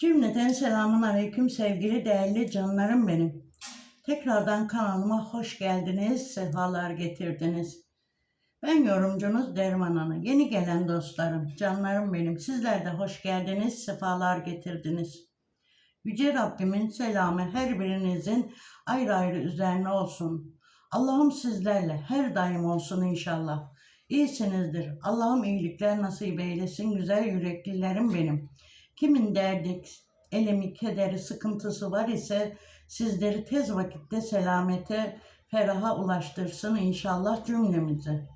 Cümleten selamun aleyküm sevgili değerli canlarım benim. Tekrardan kanalıma hoş geldiniz, sefalar getirdiniz. Ben yorumcunuz Derman Ana. Yeni gelen dostlarım, canlarım benim. Sizler de hoş geldiniz, sefalar getirdiniz. Yüce Rabbimin selamı her birinizin ayrı ayrı üzerine olsun. Allah'ım sizlerle her daim olsun inşallah. İyisinizdir. Allah'ım iyilikler nasip eylesin güzel yüreklilerim benim. Kimin derdi, elemi, kederi, sıkıntısı var ise sizleri tez vakitte selamete, feraha ulaştırsın inşallah cümlemizi.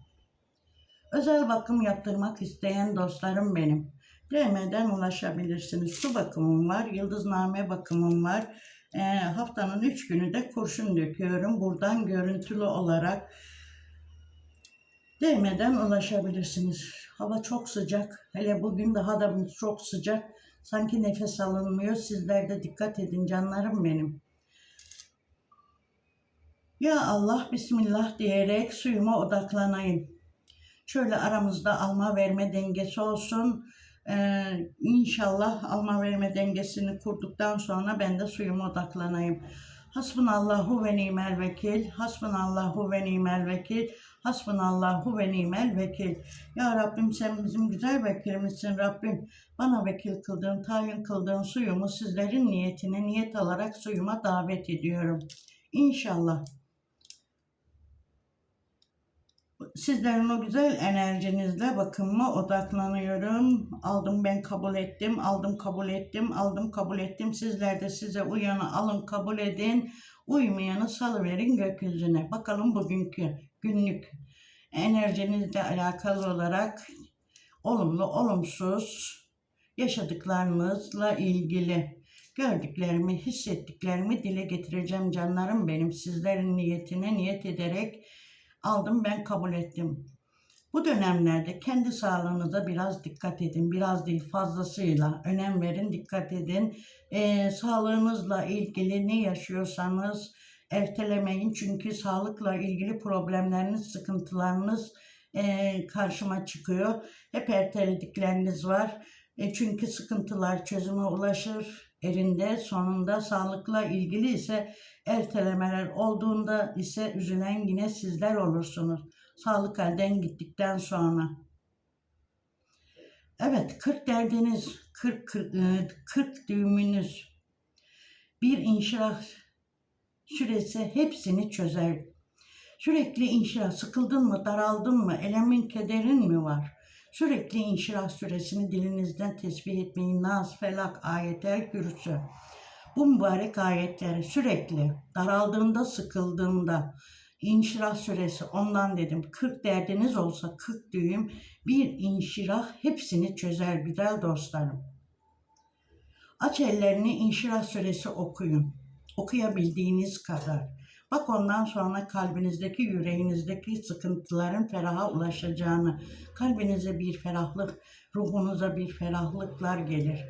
Özel bakım yaptırmak isteyen dostlarım benim. DM'den ulaşabilirsiniz. Su bakımım var, yıldızname bakımım var. Ee, haftanın üç günü de kurşun döküyorum. Buradan görüntülü olarak DM'den ulaşabilirsiniz. Hava çok sıcak. Hele bugün daha da çok sıcak. Sanki nefes alınmıyor. Sizler de dikkat edin canlarım benim. Ya Allah Bismillah diyerek suyuma odaklanayım. Şöyle aramızda alma verme dengesi olsun. Ee, inşallah alma verme dengesini kurduktan sonra ben de suyuma odaklanayım. Hasbunallahu ve nimel vekil. Hasbunallahu ve nimel vekil. Hasbunallahu ve nimel vekil. Ya Rabbim sen bizim güzel vekilimizsin Rabbim. Bana vekil kıldığın, tayin kıldığın suyumu sizlerin niyetine niyet alarak suyuma davet ediyorum. İnşallah. Sizlerin o güzel enerjinizle bakımıma odaklanıyorum. Aldım ben kabul ettim, aldım kabul ettim, aldım kabul ettim. Sizler de size uyanı alın kabul edin. Uymayanı salıverin gökyüzüne. Bakalım bugünkü günlük enerjinizle alakalı olarak olumlu olumsuz yaşadıklarınızla ilgili gördüklerimi, hissettiklerimi dile getireceğim canlarım benim. Sizlerin niyetine niyet ederek aldım ben kabul ettim. Bu dönemlerde kendi sağlığınıza biraz dikkat edin. Biraz değil fazlasıyla önem verin, dikkat edin. Ee, sağlığınızla ilgili ne yaşıyorsanız ertelemeyin. Çünkü sağlıkla ilgili problemleriniz, sıkıntılarınız e, karşıma çıkıyor. Hep erteledikleriniz var. E, çünkü sıkıntılar çözüme ulaşır erinde sonunda sağlıkla ilgili ise ertelemeler olduğunda ise üzülen yine sizler olursunuz. Sağlık elden gittikten sonra. Evet 40 derdiniz, 40, 40, 40 düğümünüz, bir inşirah süresi hepsini çözer. Sürekli inşirah, sıkıldın mı, daraldın mı, elemin, kederin mi var? Sürekli inşirah süresini dilinizden tesbih etmeyin. Nas, Felak, ayetler, kürsü. Bu mübarek ayetleri sürekli daraldığında, sıkıldığında inşirah süresi ondan dedim 40 derdiniz olsa 40 düğüm bir inşirah hepsini çözer güzel dostlarım. Aç ellerini inşirah süresi okuyun. Okuyabildiğiniz kadar. Bak ondan sonra kalbinizdeki, yüreğinizdeki sıkıntıların feraha ulaşacağını, kalbinize bir ferahlık, ruhunuza bir ferahlıklar gelir.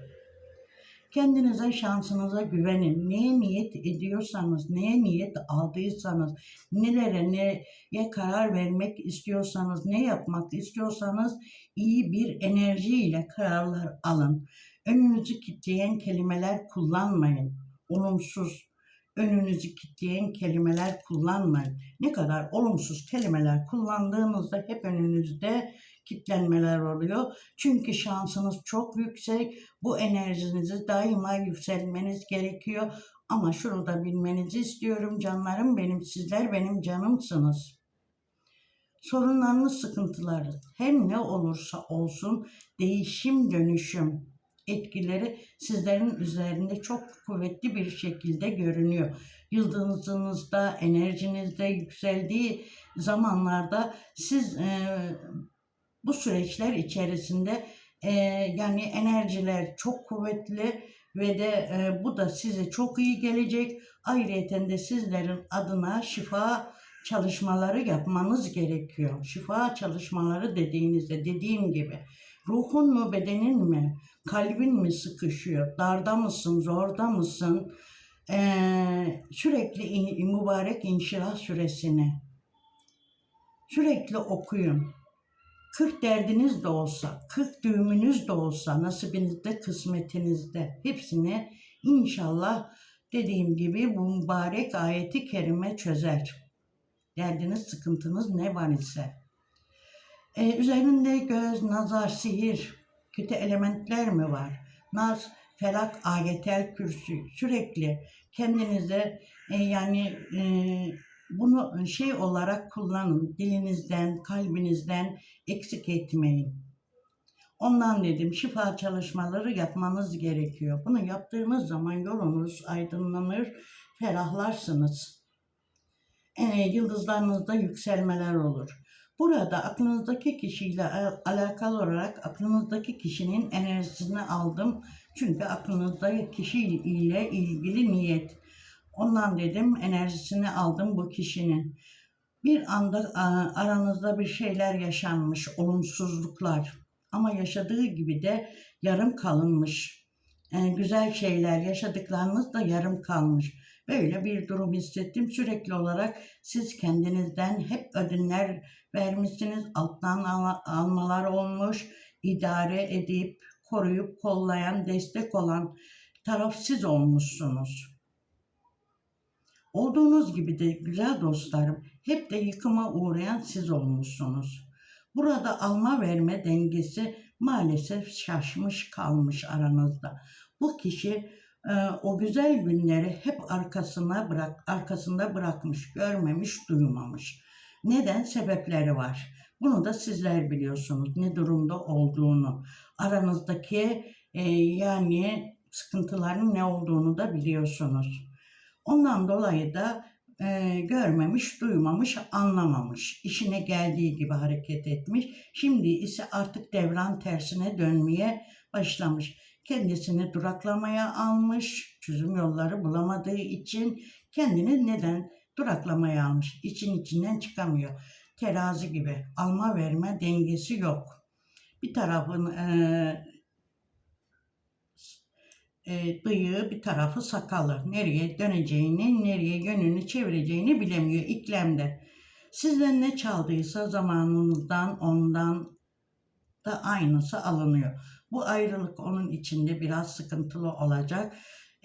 Kendinize, şansınıza güvenin. Neye niyet ediyorsanız, neye niyet aldıysanız, nelere, neye karar vermek istiyorsanız, ne yapmak istiyorsanız iyi bir enerjiyle kararlar alın. Önünüzü kitleyen kelimeler kullanmayın. Olumsuz, önünüzü kitleyen kelimeler kullanmayın. Ne kadar olumsuz kelimeler kullandığınızda hep önünüzde kitlenmeler oluyor. Çünkü şansınız çok yüksek. Bu enerjinizi daima yükselmeniz gerekiyor. Ama şunu da bilmenizi istiyorum canlarım benim. Sizler benim canımsınız. Sorunlarınız, sıkıntılarınız her ne olursa olsun değişim, dönüşüm etkileri sizlerin üzerinde çok kuvvetli bir şekilde görünüyor. Yıldızınızda, enerjinizde yükseldiği zamanlarda siz e, bu süreçler içerisinde e, yani enerjiler çok kuvvetli ve de e, bu da size çok iyi gelecek. Ayrıca de sizlerin adına şifa çalışmaları yapmanız gerekiyor. Şifa çalışmaları dediğinizde dediğim gibi ruhun mu bedenin mi kalbin mi sıkışıyor? Darda mısın? Zorda mısın? Ee, sürekli in, mübarek inşirah süresini. Sürekli okuyun. 40 derdiniz de olsa, 40 düğümünüz de olsa, nasibinizde, kısmetinizde hepsini inşallah dediğim gibi bu mübarek ayeti kerime çözer. Derdiniz, sıkıntınız ne var ise. Ee, üzerinde göz, nazar, sihir, kötü elementler mi var? Naz, felak, ayetel, kürsü sürekli kendinize e, yani e, bunu şey olarak kullanın. Dilinizden, kalbinizden eksik etmeyin. Ondan dedim şifa çalışmaları yapmanız gerekiyor. Bunu yaptığınız zaman yolunuz aydınlanır, ferahlarsınız. E, yıldızlarınızda yükselmeler olur. Burada aklınızdaki kişiyle al- alakalı olarak aklınızdaki kişinin enerjisini aldım. Çünkü aklınızdaki kişi ile ilgili niyet. Ondan dedim enerjisini aldım bu kişinin. Bir anda aranızda bir şeyler yaşanmış, olumsuzluklar. Ama yaşadığı gibi de yarım kalınmış. E, güzel şeyler yaşadıklarınız da yarım kalmış. Böyle bir durum hissettim. Sürekli olarak siz kendinizden hep ödünler vermişsiniz. Alttan al- almalar olmuş. idare edip, koruyup, kollayan, destek olan taraf siz olmuşsunuz. Olduğunuz gibi de güzel dostlarım hep de yıkıma uğrayan siz olmuşsunuz. Burada alma verme dengesi maalesef şaşmış kalmış aranızda. Bu kişi o güzel günleri hep arkasına bırak arkasında bırakmış, görmemiş, duymamış. Neden? Sebepleri var. Bunu da sizler biliyorsunuz ne durumda olduğunu. Aranızdaki e, yani sıkıntıların ne olduğunu da biliyorsunuz. Ondan dolayı da e, görmemiş, duymamış, anlamamış. İşine geldiği gibi hareket etmiş. Şimdi ise artık devran tersine dönmeye başlamış. Kendisini duraklamaya almış. Çözüm yolları bulamadığı için kendini neden duraklamaya almış? İçin içinden çıkamıyor. Terazi gibi alma verme dengesi yok. Bir tarafın e, e, bıyığı bir tarafı sakalı. Nereye döneceğini, nereye yönünü çevireceğini bilemiyor iklemde. Sizden ne çaldıysa zamanınızdan ondan da aynısı alınıyor. Bu ayrılık onun içinde biraz sıkıntılı olacak.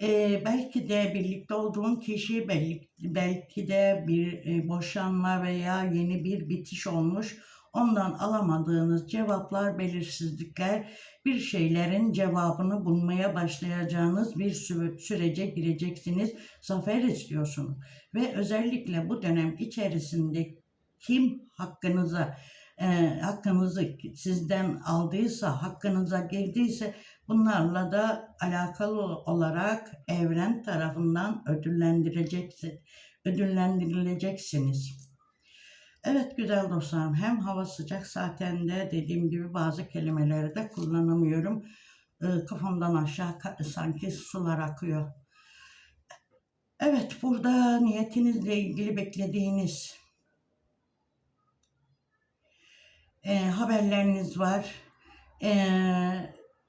E, belki de birlikte olduğun kişi belki, belki de bir e, boşanma veya yeni bir bitiş olmuş. Ondan alamadığınız cevaplar, belirsizlikler bir şeylerin cevabını bulmaya başlayacağınız bir sü- sürece gireceksiniz. Zafer istiyorsunuz. Ve özellikle bu dönem içerisinde kim hakkınıza e, hakkınızı sizden aldıysa, hakkınıza girdiyse bunlarla da alakalı olarak evren tarafından ödüllendireceksin, ödüllendirileceksiniz. Evet güzel dostlarım hem hava sıcak zaten de dediğim gibi bazı kelimeleri de kullanamıyorum. Ee, kafamdan aşağı sanki sular akıyor. Evet burada niyetinizle ilgili beklediğiniz e, haberleriniz var. E,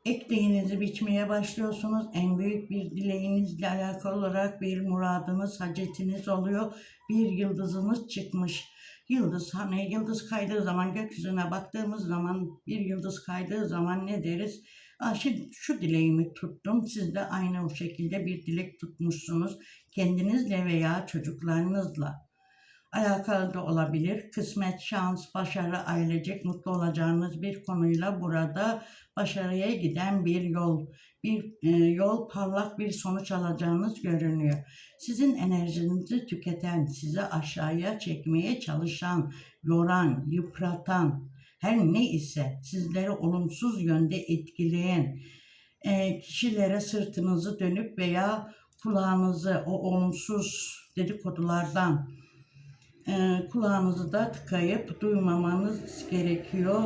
ektiğinizi biçmeye başlıyorsunuz. En büyük bir dileğinizle alakalı olarak bir muradınız, hacetiniz oluyor. Bir yıldızınız çıkmış. Yıldız hani yıldız kaydığı zaman gökyüzüne baktığımız zaman bir yıldız kaydığı zaman ne deriz? Şu, şu dileğimi tuttum. Siz de aynı o şekilde bir dilek tutmuşsunuz. Kendinizle veya çocuklarınızla alakalı olabilir. Kısmet, şans, başarı, ailecek mutlu olacağınız bir konuyla burada başarıya giden bir yol, bir e, yol parlak bir sonuç alacağınız görünüyor. Sizin enerjinizi tüketen, sizi aşağıya çekmeye çalışan, yoran, yıpratan, her ne ise sizleri olumsuz yönde etkileyen e, kişilere sırtınızı dönüp veya kulağınızı o olumsuz dedikodulardan e, kulağınızı da tıkayıp duymamanız gerekiyor.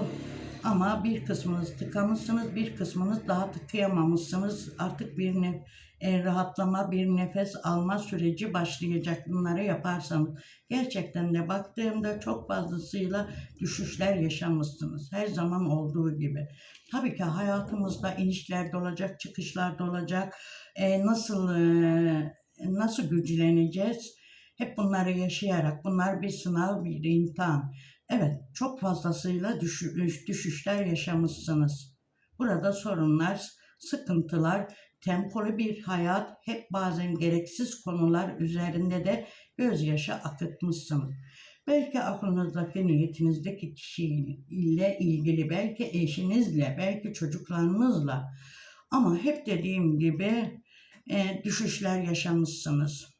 Ama bir kısmınız tıkamışsınız, bir kısmınız daha tıkayamamışsınız. Artık bir ne, e, rahatlama, bir nefes alma süreci başlayacak bunları yaparsanız. Gerçekten de baktığımda çok fazlasıyla düşüşler yaşamışsınız. Her zaman olduğu gibi. Tabii ki hayatımızda inişler de olacak, çıkışlar da olacak. E, nasıl e, nasıl güçleneceğiz? Hep bunları yaşayarak, bunlar bir sınav, bir imtihan. Evet, çok fazlasıyla düşü- düşüşler yaşamışsınız. Burada sorunlar, sıkıntılar, tempolu bir hayat, hep bazen gereksiz konular üzerinde de gözyaşı akıtmışsınız. Belki aklınızdaki niyetinizdeki kişiyle ilgili, belki eşinizle, belki çocuklarınızla ama hep dediğim gibi e, düşüşler yaşamışsınız.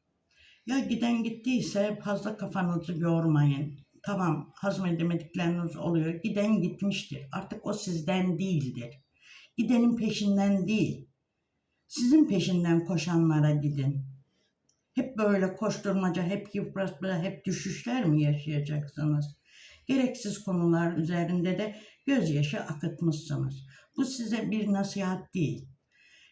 Ya giden gittiyse fazla kafanızı yormayın. Tamam hazmedemedikleriniz oluyor. Giden gitmiştir. Artık o sizden değildir. Gidenin peşinden değil. Sizin peşinden koşanlara gidin. Hep böyle koşturmaca, hep yıpratma, hep düşüşler mi yaşayacaksınız? Gereksiz konular üzerinde de gözyaşı akıtmışsınız. Bu size bir nasihat değil.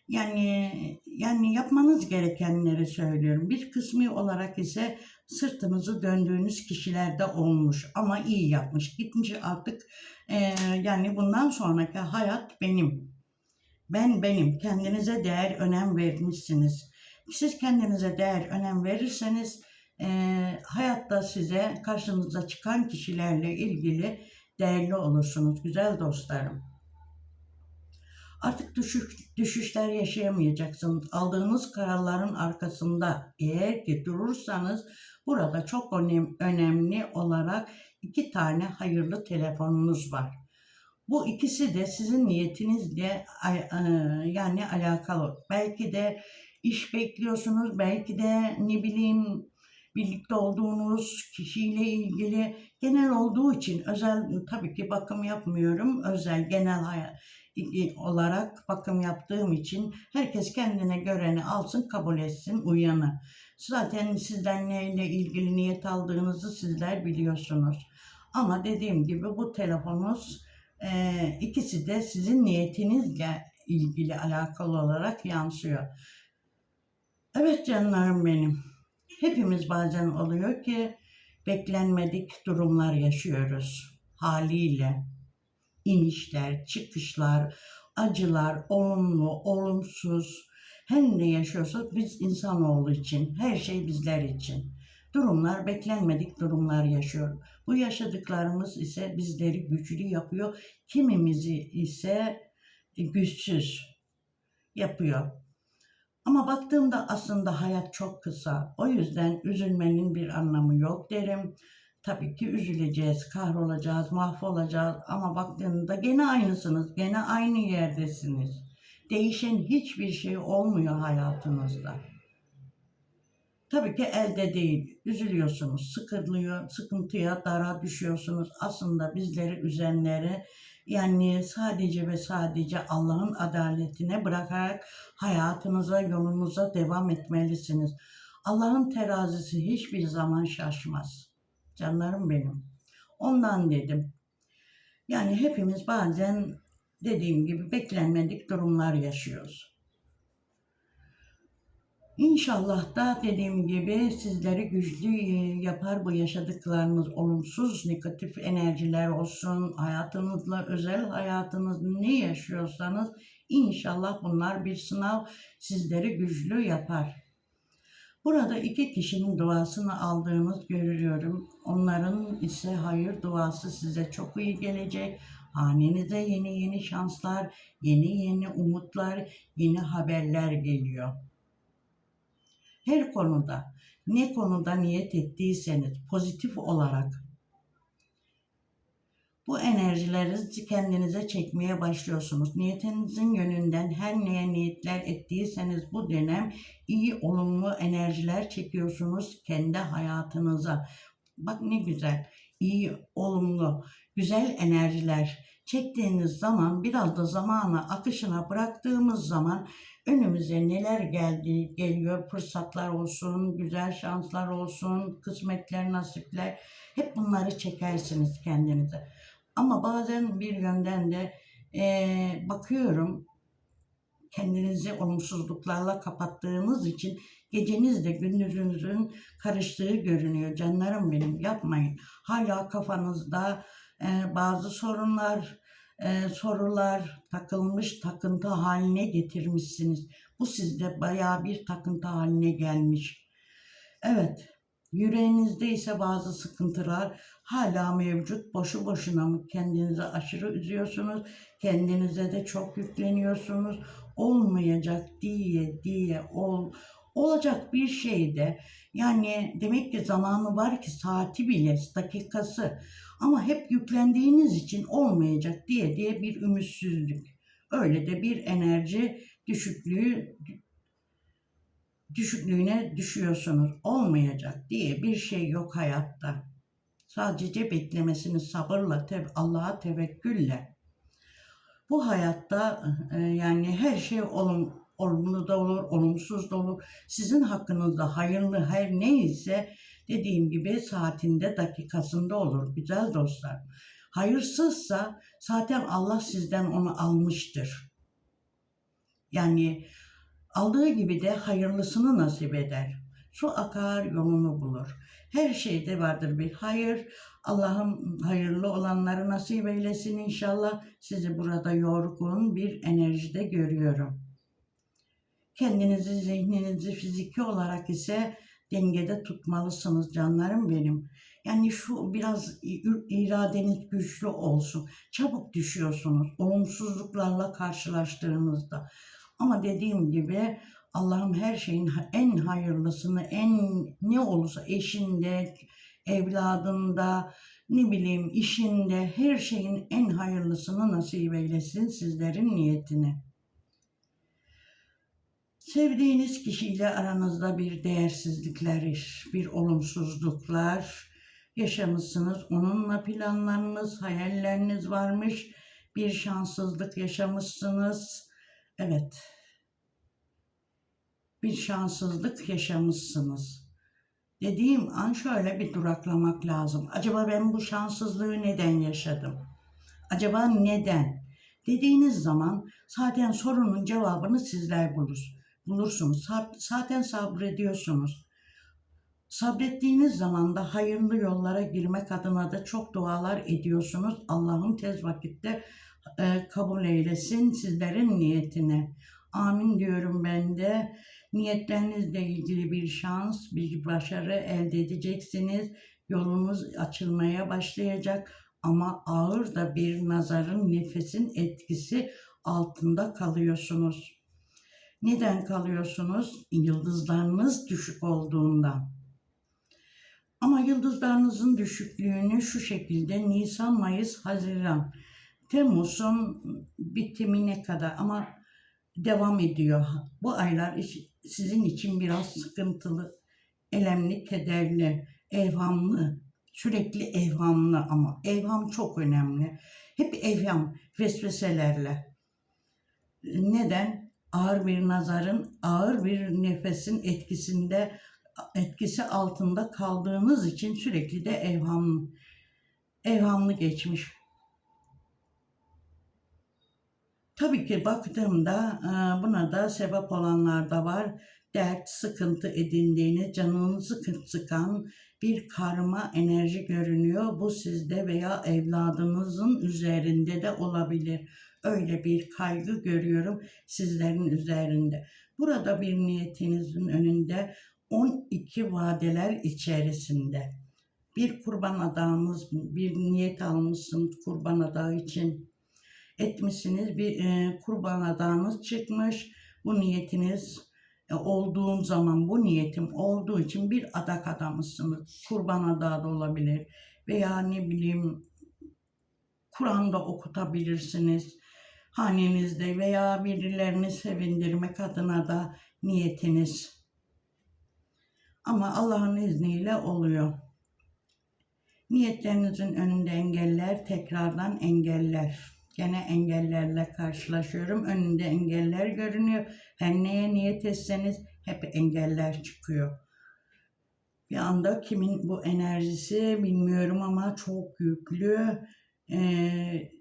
Yani yani yapmanız gerekenleri söylüyorum. Bir kısmı olarak ise sırtınızı döndüğünüz kişiler de olmuş ama iyi yapmış. Gitmiş artık eee, yani bundan sonraki hayat benim. Ben benim. Kendinize değer önem vermişsiniz. Siz kendinize değer önem verirseniz eee, hayatta size karşınıza çıkan kişilerle ilgili değerli olursunuz güzel dostlarım. Artık düşüş, düşüşler yaşayamayacaksınız. Aldığınız kararların arkasında eğer ki durursanız burada çok önem, önemli olarak iki tane hayırlı telefonunuz var. Bu ikisi de sizin niyetinizle ay- e, yani alakalı. Belki de iş bekliyorsunuz, belki de ne bileyim birlikte olduğunuz kişiyle ilgili genel olduğu için özel tabii ki bakım yapmıyorum. Özel genel hayat olarak bakım yaptığım için herkes kendine göreni alsın, kabul etsin, uyanı. Zaten sizden neyle ilgili niyet aldığınızı sizler biliyorsunuz. Ama dediğim gibi bu telefonunuz eee, ikisi de sizin niyetinizle ilgili alakalı olarak yansıyor. Evet canlarım benim. Hepimiz bazen oluyor ki beklenmedik durumlar yaşıyoruz haliyle inişler, çıkışlar, acılar, olumlu, olumsuz, her ne yaşıyorsak biz insanoğlu için, her şey bizler için. Durumlar, beklenmedik durumlar yaşıyor. Bu yaşadıklarımız ise bizleri güçlü yapıyor. Kimimizi ise güçsüz yapıyor. Ama baktığımda aslında hayat çok kısa. O yüzden üzülmenin bir anlamı yok derim. Tabii ki üzüleceğiz, kahrolacağız, mahvolacağız ama baktığında gene aynısınız, gene aynı yerdesiniz. Değişen hiçbir şey olmuyor hayatınızda. Tabii ki elde değil. Üzülüyorsunuz, sıkılıyor, sıkıntıya, dara düşüyorsunuz. Aslında bizleri üzenleri yani sadece ve sadece Allah'ın adaletine bırakarak hayatınıza, yolunuza devam etmelisiniz. Allah'ın terazisi hiçbir zaman şaşmaz. Canlarım benim. Ondan dedim. Yani hepimiz bazen dediğim gibi beklenmedik durumlar yaşıyoruz. İnşallah da dediğim gibi sizleri güçlü e, yapar bu yaşadıklarınız olumsuz negatif enerjiler olsun hayatınızla özel hayatınız ne yaşıyorsanız inşallah bunlar bir sınav sizleri güçlü yapar. Burada iki kişinin duasını aldığınız görüyorum. Onların ise hayır duası size çok iyi gelecek. Hanenize yeni yeni şanslar, yeni yeni umutlar, yeni haberler geliyor. Her konuda, ne konuda niyet ettiyseniz pozitif olarak bu enerjileri kendinize çekmeye başlıyorsunuz. Niyetinizin yönünden her neye niyetler ettiyseniz bu dönem iyi olumlu enerjiler çekiyorsunuz kendi hayatınıza. Bak ne güzel, iyi, olumlu, güzel enerjiler çektiğiniz zaman biraz da zamanı akışına bıraktığımız zaman önümüze neler geldi geliyor fırsatlar olsun, güzel şanslar olsun, kısmetler, nasipler hep bunları çekersiniz kendinize. Ama bazen bir yönden de eee, bakıyorum kendinizi olumsuzluklarla kapattığınız için gecenizle gündüzünüzün karıştığı görünüyor. Canlarım benim yapmayın. Hala kafanızda eee, bazı sorunlar, eee, sorular takılmış takıntı haline getirmişsiniz. Bu sizde bayağı bir takıntı haline gelmiş. Evet, Yüreğinizde ise bazı sıkıntılar hala mevcut. Boşu boşuna mı kendinizi aşırı üzüyorsunuz? Kendinize de çok yükleniyorsunuz. Olmayacak diye diye ol olacak bir şeyde yani demek ki zamanı var ki saati bile dakikası ama hep yüklendiğiniz için olmayacak diye diye bir ümitsizlik. Öyle de bir enerji düşüklüğü düşüklüğüne düşüyorsunuz. Olmayacak diye bir şey yok hayatta. Sadece beklemesini sabırla, te- Allah'a tevekkülle. Bu hayatta e, yani her şey olum, olumlu da olur, olumsuz da olur. Sizin hakkınızda hayırlı her neyse dediğim gibi saatinde, dakikasında olur güzel dostlar. Hayırsızsa zaten Allah sizden onu almıştır. Yani aldığı gibi de hayırlısını nasip eder. Su akar yolunu bulur. Her şeyde vardır bir hayır. Allah'ım hayırlı olanları nasip eylesin inşallah. Sizi burada yorgun bir enerjide görüyorum. Kendinizi, zihninizi fiziki olarak ise dengede tutmalısınız canlarım benim. Yani şu biraz iradeniz güçlü olsun. Çabuk düşüyorsunuz olumsuzluklarla karşılaştığınızda. Ama dediğim gibi Allah'ım her şeyin en hayırlısını, en ne olursa eşinde, evladında, ne bileyim işinde, her şeyin en hayırlısını nasip eylesin sizlerin niyetine. Sevdiğiniz kişiyle aranızda bir değersizlikler, bir olumsuzluklar yaşamışsınız. Onunla planlarınız, hayalleriniz varmış. Bir şanssızlık yaşamışsınız. Evet. Bir şanssızlık yaşamışsınız. Dediğim an şöyle bir duraklamak lazım. Acaba ben bu şanssızlığı neden yaşadım? Acaba neden? Dediğiniz zaman zaten sorunun cevabını sizler bulur, bulursunuz. Zaten sabrediyorsunuz. Sabrettiğiniz zaman da hayırlı yollara girmek adına da çok dualar ediyorsunuz. Allah'ım tez vakitte e, kabul eylesin sizlerin niyetine. Amin diyorum ben de. Niyetlerinizle ilgili bir şans, bir başarı elde edeceksiniz. Yolunuz açılmaya başlayacak ama ağır da bir nazarın, nefesin etkisi altında kalıyorsunuz. Neden kalıyorsunuz? Yıldızlarınız düşük olduğundan. Ama yıldızlarınızın düşüklüğünü şu şekilde Nisan, Mayıs, Haziran, Temmuz'un bitimine kadar ama devam ediyor. Bu aylar sizin için biraz sıkıntılı, elemli, kederli, evhamlı, sürekli evhamlı ama evham çok önemli. Hep evham, vesveselerle. Neden? Ağır bir nazarın, ağır bir nefesin etkisinde etkisi altında kaldığınız için sürekli de evham evhamlı geçmiş. Tabii ki baktığımda e, buna da sebep olanlar da var. Dert, sıkıntı edindiğiniz, canınızı sıkan bir karma enerji görünüyor. Bu sizde veya evladınızın üzerinde de olabilir. Öyle bir kaygı görüyorum sizlerin üzerinde. Burada bir niyetinizin önünde 12 vadeler içerisinde bir kurban adağınız, bir niyet almışsınız kurban adağı için etmişsiniz. Bir e, kurban adağınız çıkmış. Bu niyetiniz e, olduğun zaman bu niyetim olduğu için bir adak adamışsınız. Kurban adağı da olabilir. Veya ne bileyim Kur'an'da okutabilirsiniz. Hanenizde veya birilerini sevindirmek adına da niyetiniz. Ama Allah'ın izniyle oluyor. Niyetlerinizin önünde engeller, tekrardan engeller. Gene engellerle karşılaşıyorum. Önünde engeller görünüyor. Her neye niyet etseniz hep engeller çıkıyor. Bir anda kimin bu enerjisi bilmiyorum ama çok yüklü. Ee,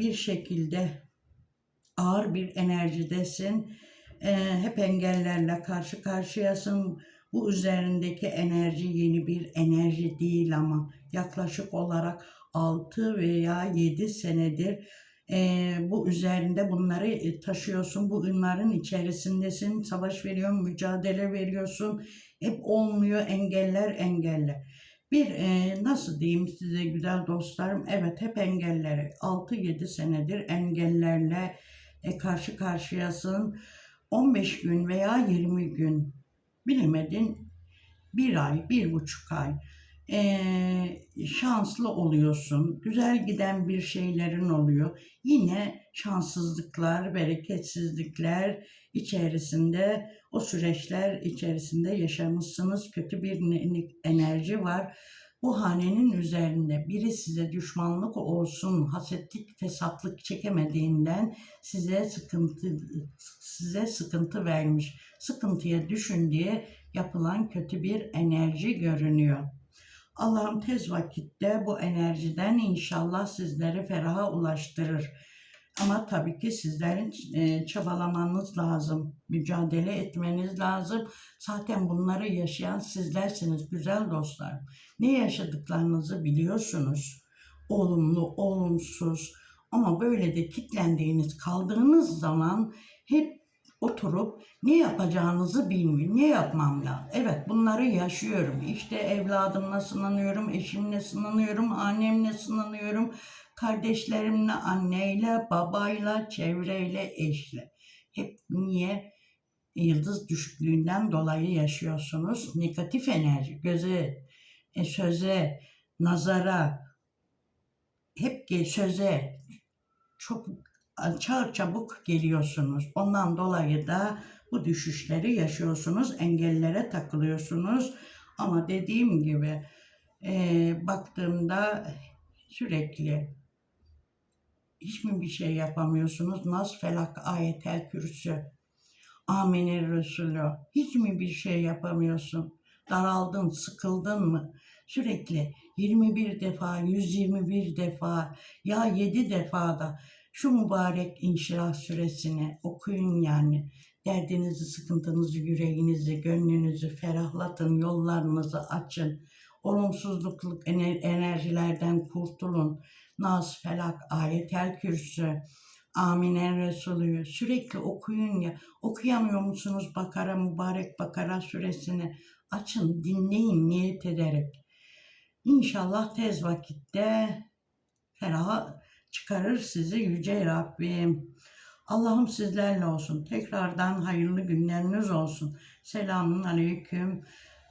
bir şekilde ağır bir enerjidesin. Ee, hep engellerle karşı karşıyasın. Bu üzerindeki enerji yeni bir enerji değil ama yaklaşık olarak 6 veya 7 senedir Ee, bu üzerinde bunları e, taşıyorsun. Bunların içerisindesin. Savaş veriyorsun, mücadele veriyorsun. Hep olmuyor engeller engeller. Bir e, nasıl diyeyim size güzel dostlarım? Evet hep engelleri. 6-7 senedir engellerle e, karşı karşıyasın. 15 gün veya 20 gün bilemedin bir ay, bir buçuk ay eee, şanslı oluyorsun. Güzel giden bir şeylerin oluyor. Yine şanssızlıklar, bereketsizlikler içerisinde o süreçler içerisinde yaşamışsınız. Kötü bir ne- ne- enerji var. Bu hanenin üzerinde biri size düşmanlık olsun, hasetlik, fesatlık çekemediğinden size sıkıntı size sıkıntı vermiş. Sıkıntıya düşün diye yapılan kötü bir enerji görünüyor. Allah'ım tez vakitte bu enerjiden inşallah sizleri feraha ulaştırır. Ama tabii ki sizlerin e, çabalamanız lazım, mücadele etmeniz lazım. Zaten bunları yaşayan sizlersiniz güzel dostlar. Ne yaşadıklarınızı biliyorsunuz. Olumlu, olumsuz. Ama böyle de kitlendiğiniz, kaldığınız zaman hep oturup ne yapacağınızı bilmiyor. Ne yapmam lazım? Evet bunları yaşıyorum. İşte evladımla sınanıyorum, eşimle sınanıyorum, annemle sınanıyorum, kardeşlerimle, anneyle, babayla, çevreyle, eşle. Hep niye? Yıldız düşüklüğünden dolayı yaşıyorsunuz. Negatif enerji, göze, e, söze, nazara, hep söze çok çağır çabuk geliyorsunuz. Ondan dolayı da bu düşüşleri yaşıyorsunuz, engellere takılıyorsunuz. Ama dediğim gibi e, baktığımda sürekli hiç mi bir şey yapamıyorsunuz? Nas, felak, ayetel kürsü, amener Resulü. Hiç mi bir şey yapamıyorsun? Daraldın, sıkıldın mı? Sürekli 21 defa, 121 defa, ya 7 defa da şu mübarek inşirah suresini okuyun yani. Derdinizi, sıkıntınızı, yüreğinizi, gönlünüzü ferahlatın, yollarınızı açın. Olumsuzluk ener- enerjilerden kurtulun. Nas, Felak, Ayetel Kürsü, Aminen Resulü sürekli okuyun ya. Okuyamıyor musunuz Bakara, mübarek Bakara suresini? Açın, dinleyin niyet ederek. İnşallah tez vakitte feraha çıkarır sizi Yüce Rabbim. Allah'ım sizlerle olsun. Tekrardan hayırlı günleriniz olsun. Selamun aleyküm.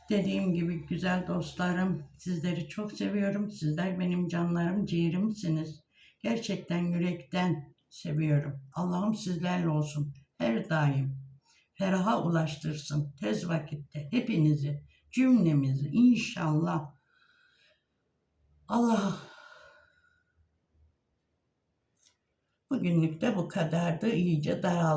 Dediğim gibi güzel dostlarım, sizleri çok seviyorum. Sizler benim canlarım, ciğerimsiniz. Gerçekten yürekten seviyorum. Allah'ım sizlerle olsun. Her daim feraha ulaştırsın. Tez vakitte hepinizi, cümlemizi inşallah. Allah Bugünlük de bu kadardı. İyice daraldım.